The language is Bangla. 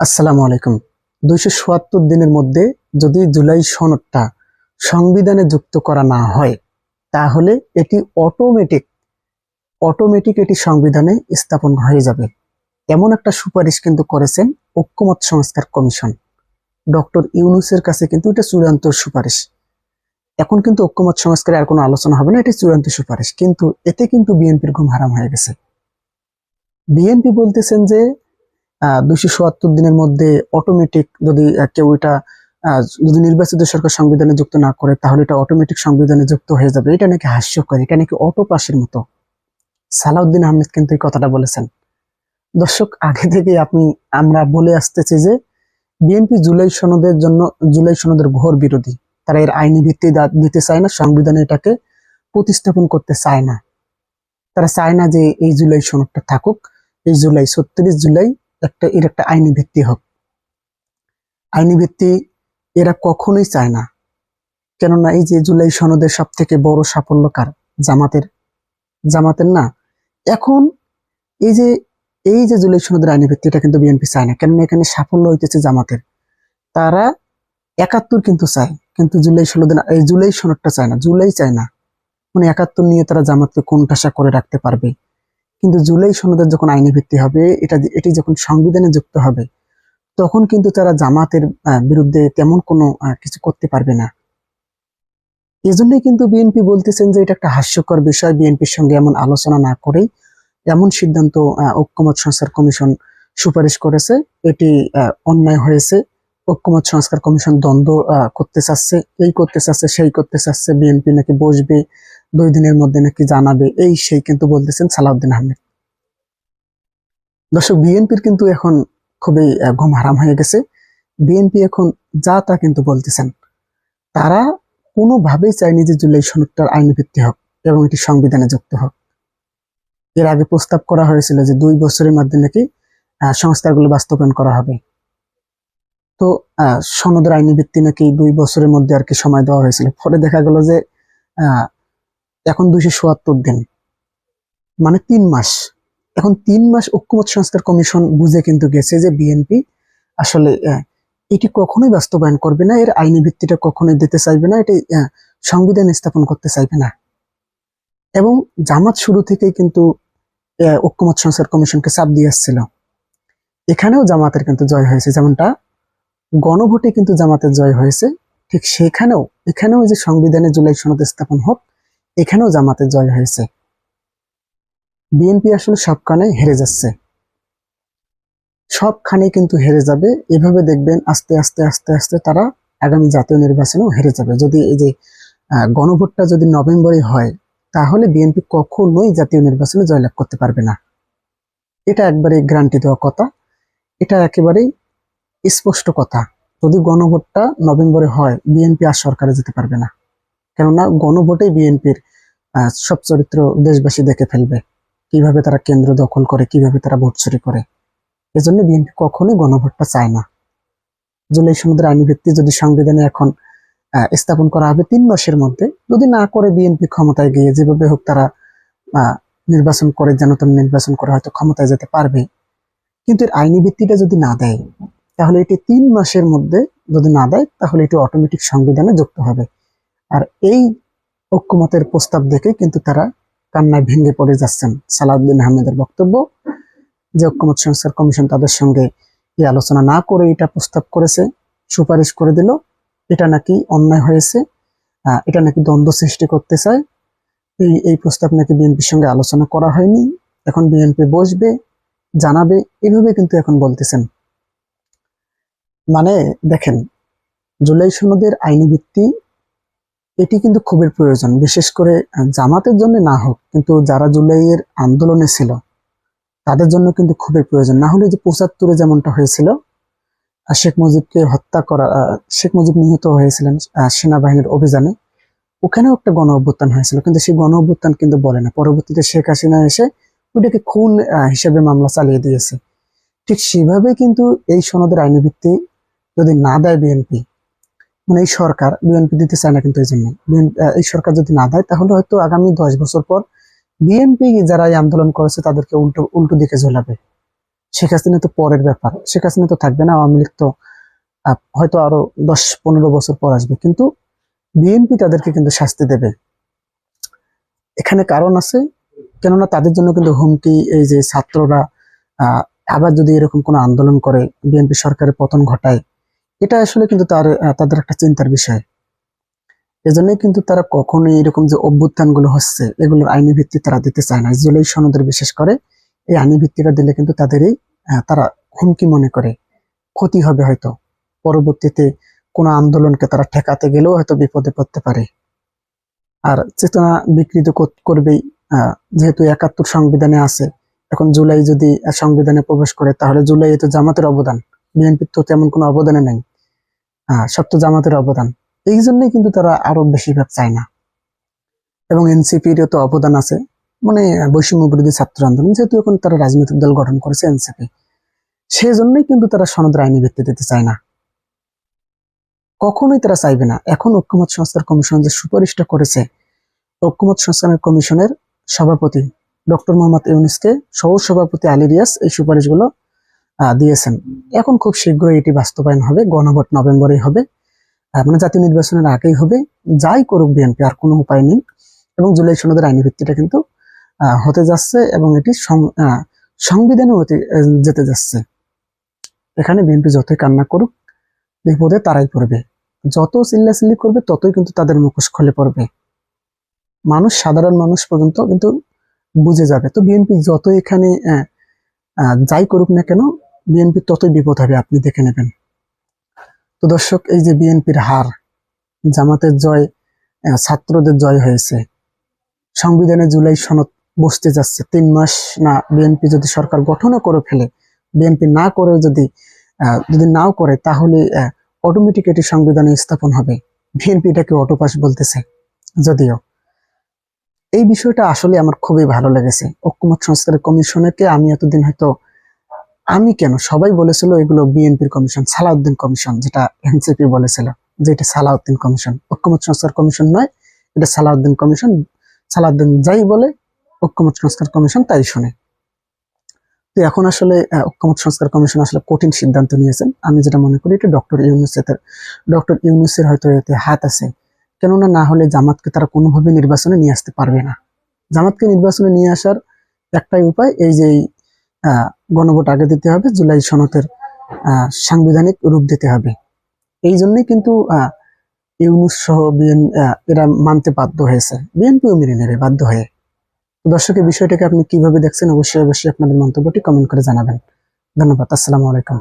আসসালামু আলাইকুম। দুইশো চুয়াত্তর দিনের মধ্যে যদি জুলাই সনদটা সংবিধানে যুক্ত করা না হয়, তাহলে এটি অটোমেটিক অটোমেটিক এটি সংবিধানে স্থাপন হয়ে যাবে। এমন একটা সুপারিশ কিন্তু করেছেন ঐক্যমত সংস্কার কমিশন। ডক্টর ইউনুসের কাছে কিন্তু এটা চূড়ান্ত সুপারিশ। এখন কিন্তু ঐক্যমত সংস্কারে আর কোনো আলোচনা হবে না, এটি চূড়ান্ত সুপারিশ। কিন্তু এতে কিন্তু বিএনপির ঘুম হারাম হয়ে গেছে। বিএনপি বলতেছেন যে দুইশো চুয়াত্তর দিনের মধ্যে অটোমেটিক যদি কেউ এটা যদি নির্বাচিত সরকার সংবিধানে যুক্ত না করে, তাহলে এটা অটোমেটিক সংবিধানে যুক্ত হয়ে যাবে। এটা নাকি হাস্যকর, এটা নাকি অটো পাসের মতো। সালাউদ্দিন আহমেদ কিন্তু এই কথাটা বলেছেন। দর্শক, আগে থেকে আপনি, আমরা বলে আসতেছি যে, বিএনপি জুলাই সনদের জন্য, জুলাই সনদের ঘোর বিরোধী। তারা এর আইনি ভিত্তি দিতে চায় না, সংবিধানে এটাকে প্রতিস্থাপন করতে চায় না। তারা চায় না যে এই জুলাই সনদটা থাকুক। এই জুলাই, ছত্রিশ জুলাই একটা, এর একটা আইনি ভিত্তি হোক। আইনি ভিত্তি এরা কখনোই চায় না। কেননা এই যে জুলাই সনদের সব থেকে বড় সাফল্য কার? জামাতের। জামাতের না। এখন এই যে এই যে জুলাই সনদের আইনি ভিত্তি, এটা কিন্তু বিএনপি চায় না। কেননা এখানে সাফল্য হইতেছে জামাতের। তারা একাত্তর কিন্তু চায়, কিন্তু জুলাই সনদের, এই জুলাই সনদটা চায় না। জুলাই চায় না। মানে একাত্তর নিয়ে তারা জামাতকে কোনটাসা করে রাখতে পারবে। কিন্তু জুলাই সনদের যখন আইনি ভিত্তি হবে, এটা এটি যখন সংবিধানে যুক্ত হবে, তখন কিন্তু তারা জামাতের বিরুদ্ধে তেমন কোনো কিছু করতে পারবে না। এজন্যই কিন্তু বিএনপি বলতেছেন যে এটা একটা হাস্যকর বিষয়, বিএনপির সঙ্গে এমন আলোচনা না করেই এমন সিদ্ধান্ত ঐক্যমত সংস্কার কমিশন সুপারিশ করেছে। এটি অন্যায় হয়েছে। ঐক্যমত সংস্কার কমিশন দ্বন্দ্ব করতে চাচ্ছে, এই করতে চাচ্ছে, সেই করতে চাচ্ছে, বিএনপি নাকি বসবে দুই দিনের মধ্যে নাকি জানাবে এই সেই কিন্তু বলতেছেন সালাউদ্দিন আহমেদ। দর্শক বিএনপির কিন্তু এখন খুবই ঘুম হারাম হয়ে গেছে। বিএনপি এখন যা তা কিন্তু বলতেছেন। তারা কোনোভাবেই চায়নি যে জুলাই সনদটার আইনি ভিত্তি হোক এবং এটি সংবিধানে যুক্ত হোক। এর আগে প্রস্তাব করা হয়েছিল যে দুই বছরের মধ্যে নাকি আহ, সংস্কারগুলো বাস্তবায়ন করা হবে। তো সনদের আইনি ভিত্তি নাকি দুই বছরের মধ্যে আর কি সময় দেওয়া হয়েছিল। পরে দেখা গেল যে এখন দুইশো চুয়াত্তর দিন। মানে তিন মাস। এখন তিন মাস ঐক্যমত সংস্কার কমিশন বুঝে কিন্তু গেছে যে বিএনপি আসলে এটি কখনোই বাস্তবায়ন করবে না, এর আইনি ভিত্তিটা কখনোই দিতে চাইবে না, এটি সংবিধান স্থাপন করতে চাইবে না। এবং জামাত শুরু থেকেই কিন্তু ঐক্যমত সংস্কার কমিশনকে চাপ দিয়ে আসছিল। এখানেও জামাতের কিন্তু জয় হয়েছে, যেমনটা গণভোটে কিন্তু জামাতের জয় হয়েছে। ঠিক সেখানেও, এখানেও যে সংবিধানে জুলাই সনদ স্থাপন হোক এখানেও জামাতের জয় হয়েছে। বিএনপি আসলে সবখানে হেরে যাচ্ছে। সবখানে কিন্তু হেরে যাবে। এভাবে দেখবেন আস্তে আস্তে আস্তে আস্তে তারা আগামী জাতীয় নির্বাচনেও হেরে যাবে। যদি এই যে গণভোটটা যদি নভেম্বরে হয়, তাহলে বিএনপি কখনোই জাতীয় নির্বাচনে জয়লাভ করতে পারবে না। এটা একবারে গ্যারান্টি দেওয়া কথা। এটা একেবারেই স্পষ্ট কথা। যদি গণভোটটা নভেম্বরে হয়, বিএনপি আর সরকারে যেতে পারবে না। কেননা গণভোটেই বিএনপির সব চরিত্র দেশবাসী দেখে ফেলবে। কীভাবে তারা কেন্দ্র দখল করে, কীভাবে তারা ভোট চুরি করে। এজন্য বিএনপি কখনোই গণভোটটা চায় না। জুলাই সমুদ্রের আইনি ভিত্তি যদি সংবিধানে এখন স্থাপন করা হবে তিন মাসের মধ্যে, যদি না করে বিএনপি ক্ষমতায় গিয়ে যেভাবে হোক তারা নির্বাচন করে যেন তেন নির্বাচন করে হয়তো ক্ষমতায় যেতে পারবে। কিন্তু এর আইনি ভিত্তিটা যদি না দেয়, তাহলে এটি তিন মাসের মধ্যে যদি না দেয়, তাহলে এটি অটোমেটিক সংবিধানে যুক্ত হবে। আর এই ঐক্যমতের প্রস্তাব দেখে কিন্তু তারা কান্নায় ভেঙে পড়ে যাচ্ছেন। সালাউদ্দিন আহমেদের বক্তব্য, যে ঐক্যমত সংস্কার কমিশন তাদের সঙ্গে এই আলোচনা না করে এটা প্রস্তাব করেছে, সুপারিশ করে দিল, এটা নাকি অন্যায় হয়েছে এটা নাকি দ্বন্দ্ব সৃষ্টি করতে চায়, এই এই প্রস্তাব নাকি বিএনপির সঙ্গে আলোচনা করা হয়নি, এখন বিএনপি বসবে, জানাবে, এভাবে কিন্তু এখন বলতেছেন। মানে দেখেন, জুলাই সনদের আইনি ভিত্তি এটি কিন্তু খুবই প্রয়োজন, বিশেষ করে জামাতের জন্য না হোক, কিন্তু যারা জুলাইয়ের আন্দোলনে ছিল, তাদের জন্য কিন্তু খুবই প্রয়োজন। না হলে যে পঁচাত্তরে যেমনটা হয়েছিল শেখ মুজিবকে হত্যা করা শেখ মুজিব নিহত হয়েছিলেন সেনাবাহিনীর অভিযানে, ওখানেও একটা গণ অভ্যুত্থান হয়েছিল, কিন্তু সেই গণ অভ্যুত্থান কিন্তু বলে না। পরবর্তীতে শেখ হাসিনা এসে ওইটাকে খুন হিসেবে মামলা চালিয়ে দিয়েছে। ঠিক সেভাবে কিন্তু এই সনদের আইনি ভিত্তি যদি না দেয় বিএনপি মানে এই সরকার বিএনপি দিতে চায় না কিন্তু এই জন্য। এই সরকার যদি না দেয়, তাহলে হয়তো আগামী দশ বছর পর বিএনপি যারা এই আন্দোলন করেছে, তাদেরকে উল্টো উল্টো দিকে ঝোলাবে। শেখ হাসিনা তো পরের ব্যাপার। শেখ হাসিনা তো থাকবে না, আওয়ামী লীগ তো হয়তো আরও দশ, পনেরো বছর পর আসবে। কিন্তু বিএনপি তাদেরকে কিন্তু শাস্তি দেবে। এখানে কারণ আছে, কেননা তাদের জন্য কিন্তু হুমকি, এই যে ছাত্ররা আবার যদি এরকম কোনো আন্দোলন করে, বিএনপি সরকারের পতন ঘটায় এটা আসলে কিন্তু তার তাদের একটা চিন্তার বিষয়। এজন্যই কিন্তু তারা কখনোই এরকম যে অভ্যুত্থানগুলো হচ্ছে, এগুলোর আইনি ভিত্তি তারা দিতে চায় না। জুলাই সনদের বিশেষ করে এই আইনি ভিত্তিটা দিলে কিন্তু তাদেরই তারা হুমকি মনে করে। ক্ষতি হবে হয়তো। পরবর্তীতে কোনো আন্দোলনকে তারা ঠেকাতে গেলেও হয়তো বিপদে পড়তে পারে। আর চেতনা বিকৃত করবেই যেহেতু একাত্তর সংবিধানে আছে, এখন জুলাই যদি সংবিধানে প্রবেশ করে, তাহলে জুলাই তো জামাতের অবদান। বিএনপির তো তেমন কোনো অবদানে নাই। আহ, সব জামাতের অবদান। এই জন্যই কিন্তু তারা আরও বেশিরভাগ চায় না। এবং এনসিপিরও তো অবদান আছে। মানে বৈষম্য বিরোধী ছাত্র আন্দোলন যেহেতু এখন তারা রাজনৈতিক দল গঠন করেছে এনসিপি সেই জন্যই কিন্তু তারা সনদের আইনি ভিত্তি দিতে চায় না। কখনোই তারা চাইবে না। এখন ঐক্যমত সংস্কার কমিশন যে সুপারিশটা করেছে ঐক্যমত সংস্কার কমিশনের সভাপতি ডক্টর মোহাম্মদ ইউনিসকে সহ সভাপতি আলী রিয়াস এই সুপারিশগুলো দিয়েছেন। এখন খুব শীঘ্রই এটি বাস্তবায়ন হবে, গণভোট নভেম্বরেই হবে। মানে জাতীয় নির্বাচনের আগেই হবে। যাই করুক বিএনপি, আর কোনো উপায় নেই। এবং জুলাই সনদের আইনি ভিত্তিটা কিন্তু হতে যাচ্ছে এবং এটি সংবিধানে যেতে যাচ্ছে। এখানে বিএনপি যতই কান্না করুক, বিপদে তারাই পড়বে। যত চিল্লাচিল্লি করবে, ততই কিন্তু তাদের মুখোশ খুলে পড়বে। মানুষ, সাধারণ মানুষ পর্যন্ত কিন্তু বুঝে যাবে। তো বিএনপি যত এখানে যাই করুক না কেন বিএনপি ততই বিপদ হবে, আপনি দেখে নেবেন। তো দর্শক, এই যে বিএনপির হার, জামাতের জয় ছাত্রদের জয় হয়েছে। সংবিধানে জুলাই সনদ বসতে যাচ্ছে, তিন মাস না বিএনপি যদি সরকার গঠনও করে ফেলে বিএনপি না করেও যদি যদি নাও করে, তাহলে অটোমেটিক এটি সংবিধানে স্থাপন হবে। বিএনপি এটাকে অটোপাস বলতেছে, যদিও। এই বিষয়টা আসলে আমার খুবই ভালো লেগেছে। ঐক্যমত সংস্কার কমিশনকে আমি এতদিন হয়তো আমি কেন? সবাই বলেছিল এগুলো বিএনপির কমিশন, সালাউদ্দিন কমিশন, যেটা এনসিপি বলেছিল, যে এটা সালাউদ্দিন কমিশন। ঐক্যমত সংস্কার কমিশন নয়, এটা সালাউদ্দিন কমিশন। সালাউদ্দিন যাই বলে, ঐক্যমত সংস্কার কমিশন তাই শুনে। তো এখন আসলে ঐক্যমত সংস্কার কমিশন আসলে কঠিন সিদ্ধান্ত নিয়েছেন। আমি যেটা মনে করি, এটা ডক্টর ইউনুসের ডক্টর ইউনুসের হয়তো এতে হাত আছে। কেননা না হলে জামাতকে তারা কোনোভাবে নির্বাচনে নিয়ে আসতে পারবে না। জামাতকে নির্বাচনে নিয়ে আসার একটাই উপায়, এই যে গণভোট আগে দিতে হবে, জুলাই সনতের সাংবিধানিক রূপ দিতে হবে। এই জন্যই কিন্তু ইউনুস সহ বিএন এরা মানতে বাধ্য হয়েছে। বিএনপিও মেনে নেবে, বাধ্য হয়ে। দর্শকের বিষয়টাকে আপনি কীভাবে দেখছেন, অবশ্যই অবশ্যই আপনাদের মন্তব্যটি কমেন্ট করে জানাবেন। ধন্যবাদ, আসসালামু আলাইকুম।